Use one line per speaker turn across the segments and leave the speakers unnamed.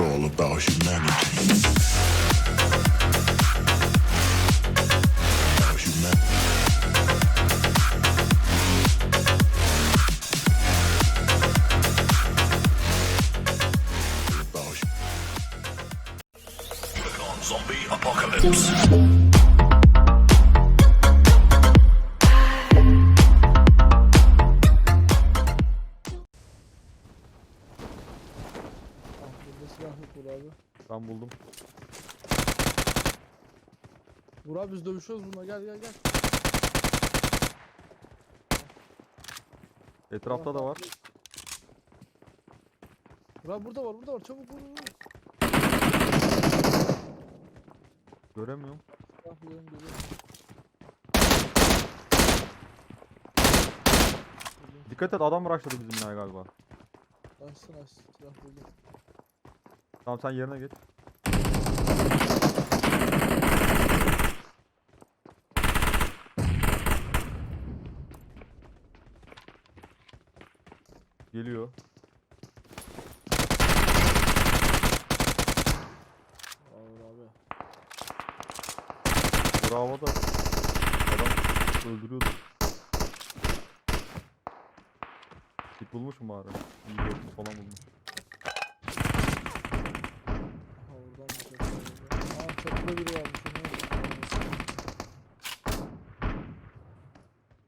It's all about humanity. Zombie apocalypse.
Silah yok abi.
Ben buldum.
Burak biz dövüşüyoruz bununla gel gel gel.
Etrafta da var.
Burak burada var burada var çabuk vur vur. vur.
Göremiyorum.
Silah buluyorum geliyorum.
Dikkat et adam rushladı bizim binaya galiba.
Açsın açsın silah buldum.
Tamam sen yerine geç. Geliyor.
Ağır abi.
Bravo da adam öldürüyordu. Git bulmuş mu bari? İyi falan bulmuş.
Aha oradan bir şey çatıda biri varmış.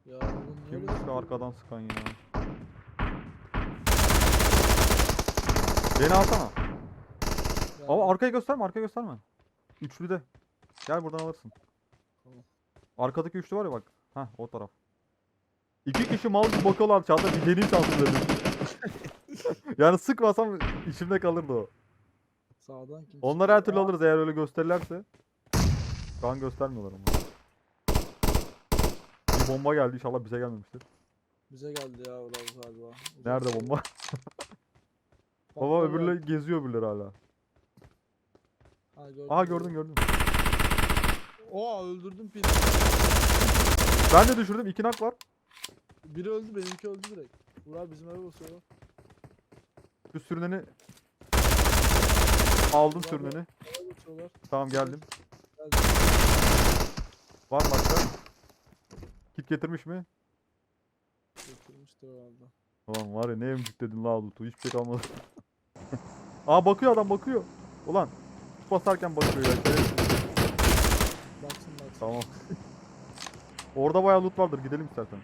Ya niye
Kim şu arkadan sıkan ya? Beni alsana.
Ya,
Ama arkayı gösterme, arkayı gösterme. Üçlü de. Gel buradan alırsın.
Tamam.
Arkadaki üçlü var ya bak. Hah o taraf. İki kişi mal gibi bakıyorlar çağda bir deneyim şansım dedim. yani sıkmasam içimde kalırdı o.
Sağdan kim
Onları her türlü alırız eğer öyle gösterirlerse. Şu an göstermiyorlar ama. Bir bomba geldi inşallah bize gelmemiştir.
Bize geldi ya Ural galiba. Uzak
Nerede bomba? Baba
Patlar
öbürleri geziyor öbürleri hala.
Ha, gördüm,
Aha gördüm gördüm.
Oha öldürdüm pini.
Ben de düşürdüm iki nak var.
Biri öldü benimki öldü direkt. Burak bizim eve basıyor.
Şu sürüneni aldım
basıyorlar.
Tamam geldim.
Geldi.
Var mı başka? Kit getirmiş mi?
Götürmüştür herhalde.
Ulan var ya ne emcükledin la Lutu hiçbir şey kalmadı. Aa bakıyor adam bakıyor. Ulan basarken bakıyor ya.
Baksın baksın.
Tamam. Orada bayağı loot vardır gidelim istersen.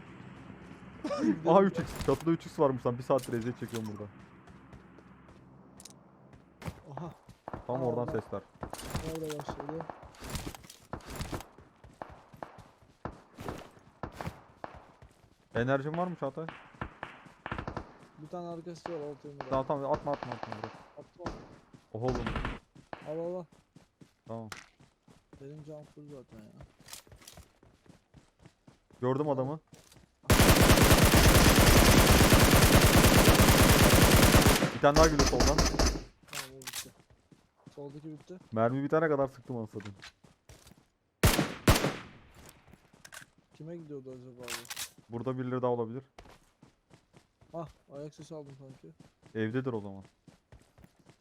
Aha
ya.
3x. Çatıda 3x varmış lan. Bir saattir eziyet çekiyorum burada.
Aha.
Tam
Aa,
oradan sesler.
Nerede başladı?
Enerjin var mı Çağatay?
Bir tane arkası var altı.
Tamam tamam atma atma atma. Bırak.
Atma.
Oha oğlum.
Al al al.
Tamam.
Benim can full zaten ya.
Gördüm adamı. Bir tane daha geliyor soldan.
Soldaki bitti.
Mermi bitene kadar sıktım anasını.
Kime gidiyordu acaba bu?
Burada birileri daha olabilir.
Ah ayak sesi aldım sanki.
Evdedir o zaman.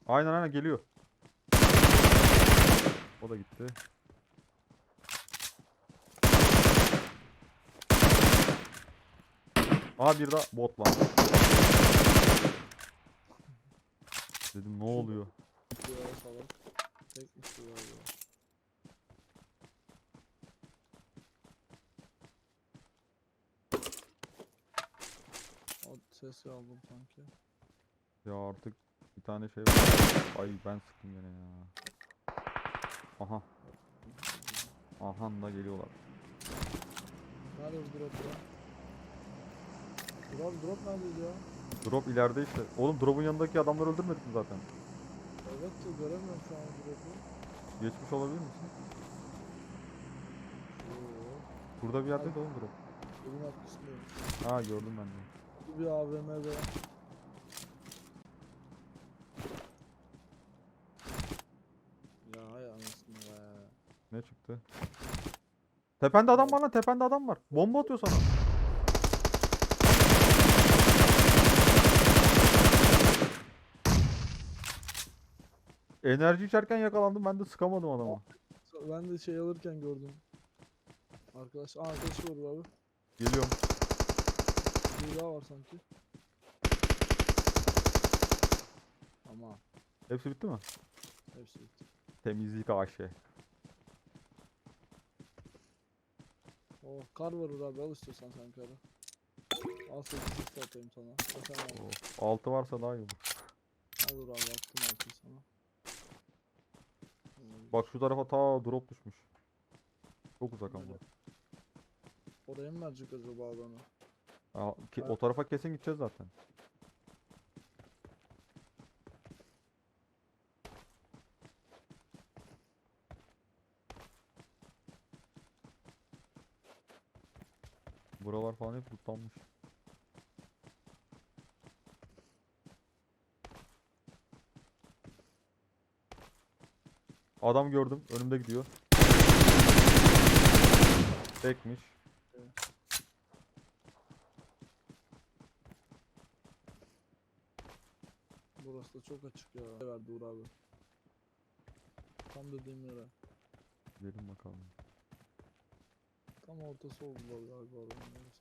Aynen aynen geliyor. O da gitti. Aa bir daha bot lan. Dedim ne oluyor?
Ara salak. Tekmiş bu galiba. O sesi aldım sanki.
Ya artık bir tane şey var. Ay ben sıktım gene ya. Aha. Aha da geliyorlar.
Nerede bu drop ya? Drop drop neredeydi ya?
Drop ileride işte. Oğlum drop'un yanındaki adamları öldürmedik mi zaten?
Evet de göremiyorum şu an drop'u.
Geçmiş olabilir misin? Burada bir yerdeydi oğlum drop.
Elin arkasındayım.
Ha gördüm ben de.
Bu bir AVM'de. Ya hay anasını be.
Ne çıktı? Tepende adam var lan tepende adam var. Bomba atıyor sana. Enerji içerken yakalandım ben de sıkamadım adamı.
Ben de şey alırken gördüm. Arkadaş, aa arkadaş var abi.
Geliyorum.
Bir daha var sanki. Tamam.
Hepsi bitti mi?
Hepsi bitti.
Temizlik aşı.
Oh kar var abi al istiyorsan sen karı. Al 8 litre atayım sana. Sen al.
Of, Altı varsa daha iyi olur.
Olur abi attım altıyı sana.
Bak şu tarafa ta drop düşmüş. Çok uzak ama.
Oraya mı verecek acaba
ki-
Ha.
o tarafa kesin gideceğiz zaten. Buralar falan hep lootlanmış. Adam gördüm. Önümde gidiyor. Tekmiş.
Burası da çok açık ya. Ne verdi Uğur abi? Tam dediğim yere.
Gidelim bakalım.
Tam ortası oldular galiba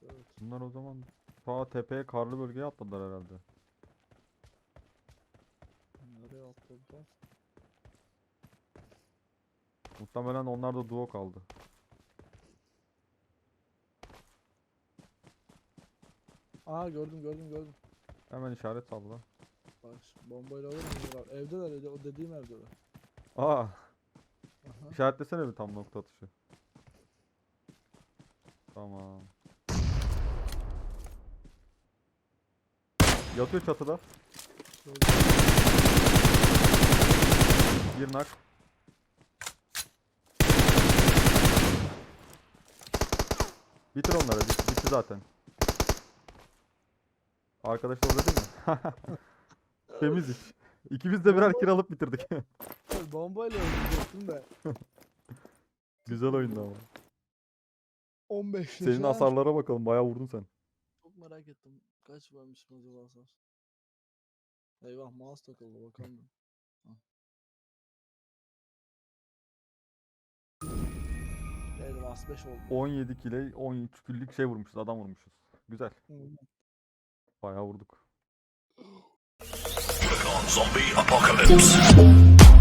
evet.
Bunlar o zaman ta tepeye karlı bölgeye atladılar herhalde.
Nereye atladılar?
Muhtemelen onlar da duo kaldı.
Aa gördüm gördüm gördüm.
Hemen işaret salla.
Bak şu bombayla Uğur abi? Evdeler evde, o dediğim evdeler.
Aa,
Aha.
işaretlesene bir tam nokta atışı. Tamam. Yatıyor çatıda. Bir nak. Bitir onları. Bitti, bitti zaten. Arkadaşlar orada değil mi? Temiz iş. İkimiz de birer kill alıp bitirdik.
Bombayla öldürecektim de.
Güzel oyundu ama.
15
Senin
yaşa-
hasarlara bakalım. Bayağı vurdun sen.
Çok merak ettim. Kaç vermişim acaba hasar? Eyvah mouse takıldı bakalım. Elmas 5 oldu.
17 kile 13 küllük şey vurmuşuz. Adam vurmuşuz. Güzel.
Hı.
Bayağı vurduk.
Zombie Apocalypse.